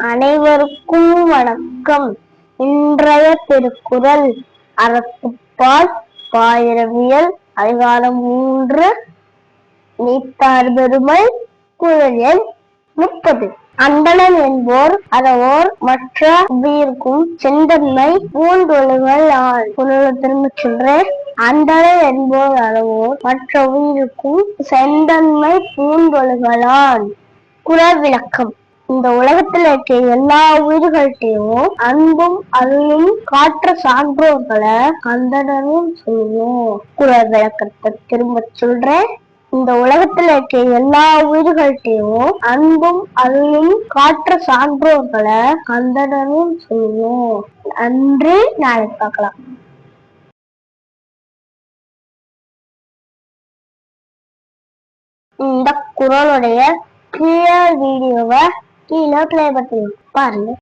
அனைவருக்கும் வணக்கம். இன்றைய திருக்குறள் அறத்துப்பால் பாயிரவியல் அதிகாரம் மூன்று நீத்தார் பெருமை குரல் எண் முப்பது. அந்தணன் என்போர் அதவோர் மற்ற உயிர்க்கும் செந்தன்மை பூண்டொழுகள் ஆள். குரல் திரும்ப சொல்றேன். அந்தணன் என்போர் அளவோர் மற்ற உயிருக்கும் செந்தன்மை பூண்டொழுகலான் குரல் விளக்கம். இந்த உலகத்துல இருக்க எல்லா உயிர்கள்ட்டையும் அன்பும் அருளும் காற்ற சான்றோர்களை கந்தனரும் சொல்லுவோம். குரல் விளக்கத்தை திரும்ப சொல்றேன். இந்த உலகத்துல இருக்க எல்லா உயிர்கள்ட்டையும் அன்பும் அருளும் காற்ற சான்றோர்களை அந்தனரும் சொல்லுவோம். நன்றி. நாளைக்கு பார்க்கலாம். இந்த குரலுடைய கீழே வீடியோவை கீழே பிளே பட்டன் பாருங்க